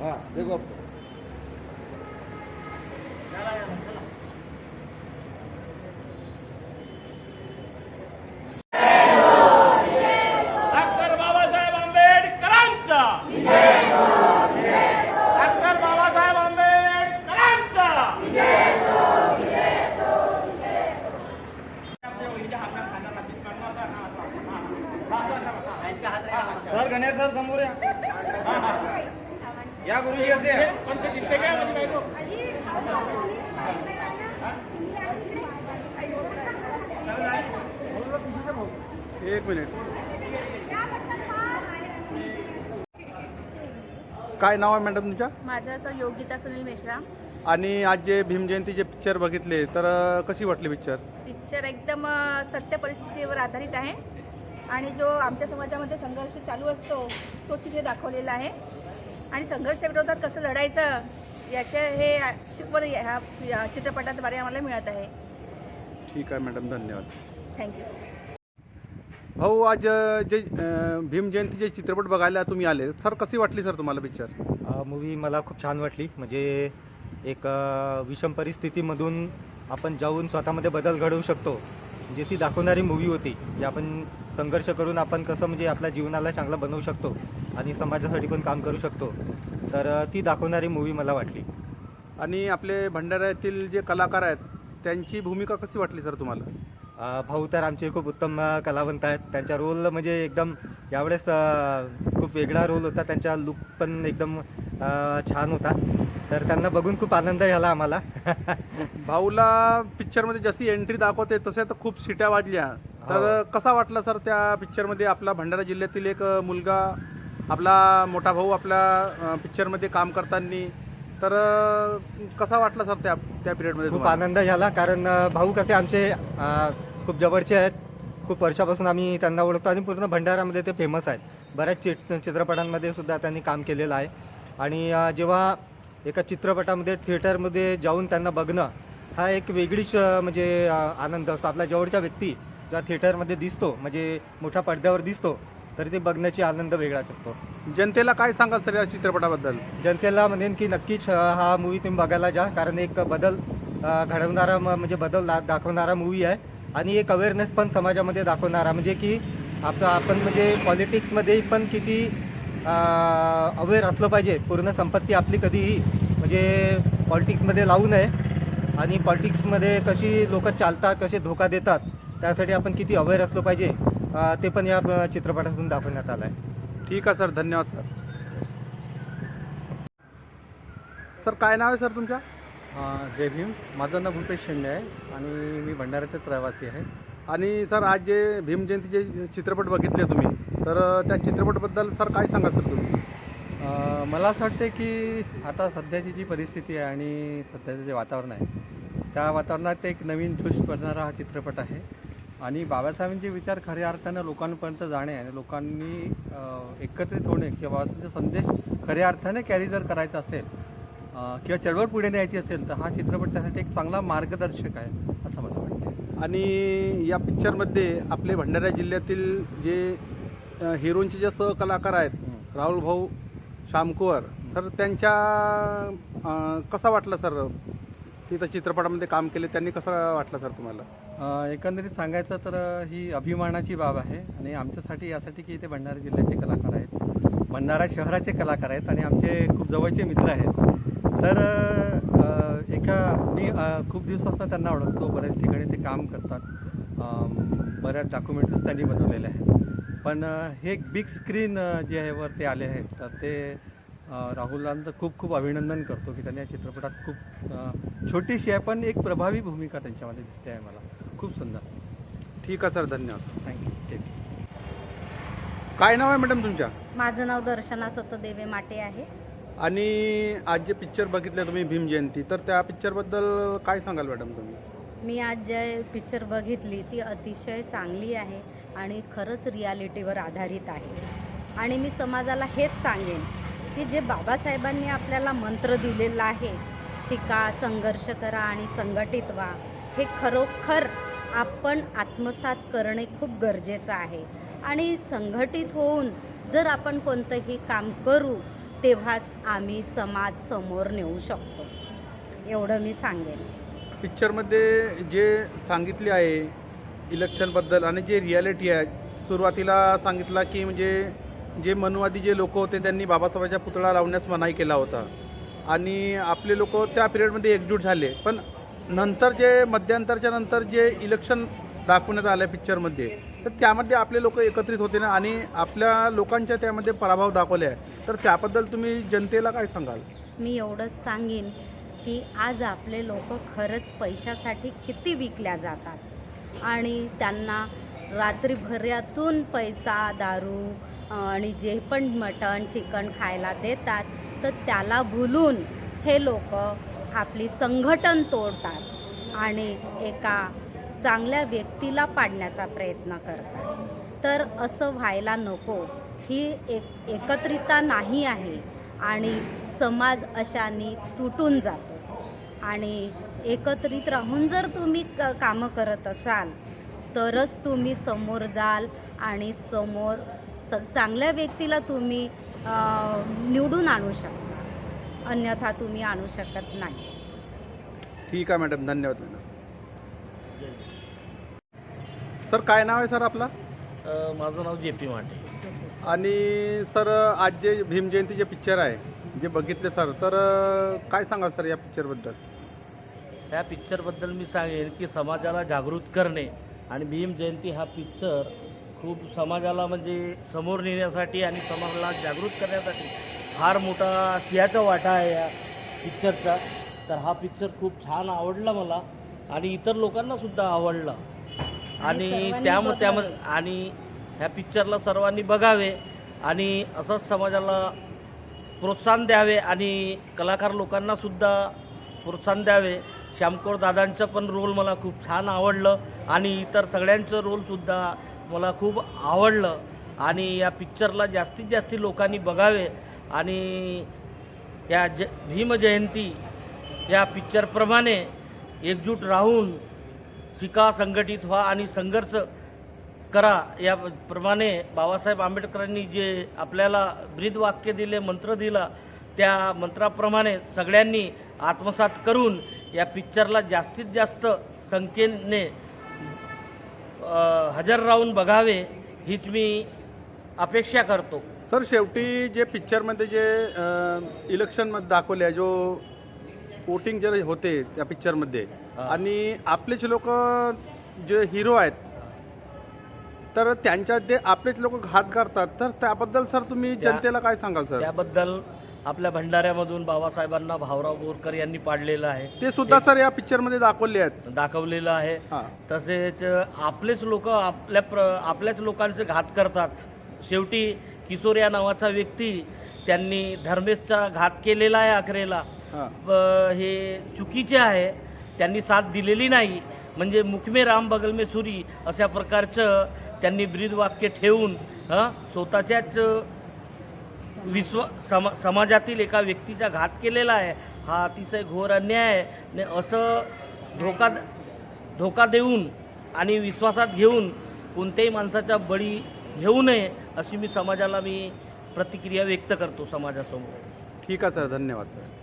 हाँ देखो sir Ganesh sir समोर या. या गुरुजी असे पण ते दिसते काय म्हणजे काय तो? एक मिनिट. काय नाव आहे मॅडम तुमच्या? माझं असं योगिता सुनील मेश्राम. आणि आज जे भीमजयंतीचे पिक्चर बघितले तर कशी वाटली पिक्चर पिक्चर एकदम सत्य परिस्थितीवर आधारित आहे. आणि जो आमच्या समाजामध्ये संघर्ष चालू असतो तो तिथे दाखवलेला आहे. आणि संघर्षाविरोधात कसं लढायचं याचे हे शिकवण ह्या या चित्रपटाद्वारे आम्हाला मिळत आहे. ठीक आहे मॅडम. धन्यवाद. थँक्यू भाऊ आज जे अ, भीमजयंतीचे चित्रपट बघायला तुम्ही आले सर कशी वाटली सर तुम्हाला पिक्चर मूवी मला खूप छान वाटली. म्हणजे एक विषम परिस्थितीमधून आपण जाऊन स्वतःमध्ये बदल घडवू शकतो. म्हणजे ती दाखवणारी मूवी होती जे आपण संघर्ष करून आपण कसं म्हणजे आपल्या जीवनाला चांगलं बनवू शकतो आणि समाजासाठी पण काम करू शकतो. तर ती दाखवणारी मूवी मला वाटली. आणि आपले भंडाऱ्यातील जे कलाकार आहेत त्यांची भूमिका कशी वाटली सर तुम्हाला? भाऊ तर आमचे खूप उत्तम कलावंत आहेत. त्यांचा रोल म्हणजे एकदम यावेळेस खूप वेगळा रोल होता. त्यांचा लुक पण एकदम छान होता. तर त्यांना बघून खूप आनंद झाला आम्हाला. भाऊला पिक्चरमध्ये जशी एंट्री दाखवते तसे तर खूप शिट्या वाजल्या. तर हो. कसा वाटला सर त्या पिक्चरमध्ये आपला भंडारा जिल्ह्यातील एक मुलगा आपला मोठा भाऊ आपल्या पिक्चरमध्ये काम करताना. तर कसा वाटला सर त्या त्या पिरियडमध्ये खूप? आनंद झाला कारण भाऊ कसे आमचे खूप जवळचे आहेत. खूप वर्षापासून आम्ही त्यांना ओळखतो आणि पूर्ण भंडारामध्ये ते फेमस आहेत. बऱ्याच चित चित्रपटांमध्ये सुद्धा त्यांनी काम केलेलं आहे. आणि जेव्हा एका चित्रपटामध्ये थिएटरमध्ये जाऊन त्यांना बघणं हा एक वेगळीच म्हणजे आनंद असतो. आपल्या जवळच्या व्यक्ती जेव्हा थिएटरमध्ये दिसतो म्हणजे मोठ्या पडद्यावर दिसतो तर ते बघण्याची आनंद वेगळाच असतो. जनतेला काय सांगाल सर या चित्रपटाबद्दल? जनतेला म्हणेन की नक्कीच हा मूवी तुम्ही बघायला जा कारण एक बदल घडवणारा म- म्हणजे बदल दाखवणारा मूवी आहे. आणि एक अवेअरनेस पण समाजामध्ये दाखवणारा म्हणजे की आप आपण म्हणजे पॉलिटिक्समध्ये पण किती अवेअर असलं पाहिजे. पूर्ण संपत्ती आपली कधीही म्हणजे पॉलिटिक्समध्ये लावू नये. आणि पॉलिटिक्समध्ये कशी लोक चालतात कसे धोका देतात त्यासाठी आपण किती अवेअर असलो पाहिजे ते पण या चित्रपटातून दाखवण्यात आलं आहे ठीक आहे सर. धन्यवाद सर. सर काय नाव आहे सर तुमच्या जय भीम. माझं नाव भूपेश शेंडे आहे आणि मी भंडाऱ्याचाच रहिवासी आहे. आणि सर आज जे भीमजयंतीचे चित्रपट बघितले तुम्ही तर त्या चित्रपटाबद्दल सर काय सांगाल सर तुम्ही? मला असं वाटते की आता सध्याची जी परिस्थिती आहे आणि सध्याचं जे वातावरण आहे त्या वातावरणात एक नवीन जोश भरणारा हा चित्रपट आहे. आणि बाबासाहेबांचे विचार खऱ्या अर्थानं लोकांपर्यंत जाणे आणि लोकांनी एकत्रित होणे किंवा बाबासाहेबांचा संदेश खऱ्या अर्थाने कॅरी जर करायचा असेल किंवा चळवळ पुढे न्यायची असेल तर हा चित्रपट त्यासाठी एक चांगला मार्गदर्शक आहे असं मला वाटतं. आणि या पिक्चरमध्ये आपले भंडारा जिल्ह्यातील जे हिरोंचे जे सहकलाकार आहेत राहुल भाऊ शामकुवर सर त्यांच्या कसा वाटलं सर तिथं चित्रपटामध्ये काम केले त्यांनी कसं वाटलं सर तुम्हाला? एकंदरीत सांगायचं तर ही अभिमानाची बाब आहे आणि आमच्यासाठी यासाठी की इथे भंडारा जिल्ह्याचे कलाकार आहेत. भंडारा शहराचे कलाकार आहेत आणि आमचे खूप जवळचे मित्र आहेत. तर एका मी खूप दिवसापासून त्यांना ओळखतो. बऱ्याच ठिकाणी ते काम करतात. बऱ्याच डॉक्युमेंटरीज त्यांनी बनवलेले आहेत. पण हे एक बिग स्क्रीन जे आहे वर ते आले आहेत. तर ते राहुलांचं खूप खूप अभिनंदन करतो की त्यांनी या चित्रपटात खूप छोटीशी आहे पण एक प्रभावी भूमिका त्यांच्यामध्ये दिसते आहे मला. खूप सुंदर. ठीक आहे सर. धन्यवाद सर. थँक्यू काय नाव आहे मॅडम तुमच्या? माझं नाव दर्शना सतदेवे माटे आहे. आणि आज जे पिक्चर बघितले तुम्ही भीमजयंती तर त्या पिक्चरबद्दल काय सांगाल मॅडम तुम्ही? मी आज जे पिक्चर बघितली ती अतिशय चांगली आहे आणि खरंच रियालिटीवर आधारित आहे. आणि मी समाजाला हेच सांगेन की जे बाबासाहेबांनी आपल्याला मंत्र दिलेला आहे शिका संघर्ष करा आणि संघटित व्हा हे खरोखर आपण आत्मसात करणे खूप गरजेचं आहे. आणि संघटित होऊन जर आपण कोणतंही काम करू तेव्हाच आम्ही समाज समोर नेऊ शकतो. एवढं मी सांगेन. पिक्चरमध्ये जे सांगितले आहे इलेक्शनबद्दल आणि जे रियालिटी आहे सुरुवातीला सांगितलं की म्हणजे जे मनुवादी जे लोक होते त्यांनी बाबासाहेबांच्या पुतळा लावण्यास मनाई केला होता. आणि आपले लोक त्या पिरियडमध्ये एकजूट झाले. पण नंतर जे मध्यंतरच्या नंतर जे इलेक्शन दाखवण्यात आलं पिक्चरमध्ये तर त्यामध्ये आपले लोक एकत्रित होते ना आणि आपल्या लोकांच्या त्यामध्ये पराभव दाखवले आहे तर त्याबद्दल तुम्ही जनतेला काय सांगाल? मी एवढंच सांगेन की आज आपले लोक खरंच पैशासाठी किती विकल्या जातात. आणि त्यांना रात्रीभऱ्यातून पैसा दारू आणि जे पण मटण चिकन खायला देतात तर त्याला भुलून हे लोक आपली संघटन तोडतात आणि एका चांगल्या व्यक्तीला पाडण्याचा प्रयत्न करतात. तर असं व्हायला नको. ही एक एकत्रिता नाही आहे आणि समाज अशाने तुटून जातो. आणि एकत्रित राहून जर तुम्ही क कामं करत असाल तरच तुम्ही समोर जाल आणि समोर स चांगल्या व्यक्तीला तुम्ही निवडून आणू शकता. अन्यथा तुम्ही आणू शकत नाही. ठीक आहे मॅडम धन्यवाद मॅडम. सर काय नाव आहे सर आपला? अ, माझं नाव जे पी माटे आणि सर आज जे भीमजयंती जे पिक्चर आहे जे बघितले सर तर अ, काय सांगाल सर या पिक्चरबद्दल ह्या पिक्चरबद्दल मी सांगेन की समाजाला जागृत करणे आणि भीम जयंती हा पिक्चर खूप समाजाला म्हणजे समोर नेण्यासाठी आणि समाजाला जागृत करण्यासाठी फार मोठा सिंहाचा वाटा आहे या पिक्चरचा तर हा पिक्चर खूप छान आवडला मला आणि इतर लोकांना सुद्धा आवडला. आणि त्यामध्ये बघावे. आणि ह्या पिक्चरला सर्वांनी बघावे आणि असंच समाजाला प्रोत्साहन द्यावे आणि कलाकार लोकांना सुद्धा प्रोत्साहन द्यावे. श्यामकोर दादांचं पण रोल मला खूप छान आवडलं आणि इतर सगळ्यांचं रोलसुद्धा मला खूप आवडलं. आणि या पिक्चरला जास्तीत जास्त लोकांनी बघावे आणि या ज भीमजयंती या पिक्चरप्रमाणे एकजूट राहून शिका संघटित व्हा आणि संघर्ष करा. याप्रमाणे बाबासाहेब आंबेडकरांनी जे आपल्याला ब्रीदवाक्य दिले मंत्र दिला त्या मंत्राप्रमाणे सगळ्यांनी आत्मसात करून या पिक्चरला जास्तीत जास्त संख्येने हजर राहून बघावे हीच मी अपेक्षा करतो. सर शेवटी जे पिक्चरमध्ये जे इलेक्शनमध्ये दाखवले आहे जो वोटिंग जे होते त्या पिक्चरमध्ये. आणि आपलेच लोक जे हिरो आहेत तर त्यांच्या ते आपलेच लोक घात करतात. तर त्याबद्दल सर तुम्ही जनतेला काय सांगाल सर? त्याबद्दल आपल्या भंडाऱ्यामधून बाबासाहेबांना भाऊराव बोरकर यांनी पाडलेलं आहे. ते सुद्धा सर या पिक्चरमध्ये दाखवले आहेत. दाखवलेलं आहे. तसेच आपलेच लोक आपल्या प्र आपल्याच लोकांचे घात करतात. शेवटी किशोर या नावाचा व्यक्ती त्यांनी धर्मेशचा घात केलेला आहे अखेरेला. हां. चुकीचे आहे. त्यांनी साथ दिलेली नाही. म्हणजे मुखमे राम बगल में सुरी अशा प्रकारचं त्यांनी ब्रीदवाक्य ठेवून हं, स्वतःच्याच विश्व सम समाजातील एका व्यक्तीचा घात केलेला आहे. हा अतिशय घोर अन्याय आहे. ने असं धोका धोका देऊन आणि विश्वासात घेऊन कोणत्याही माणसाचा बळी घेऊ नये अशी मी समाजाला मी प्रतिक्रिया व्यक्त करतो समाजासमोर. ठीक आहे सर. धन्यवाद सर.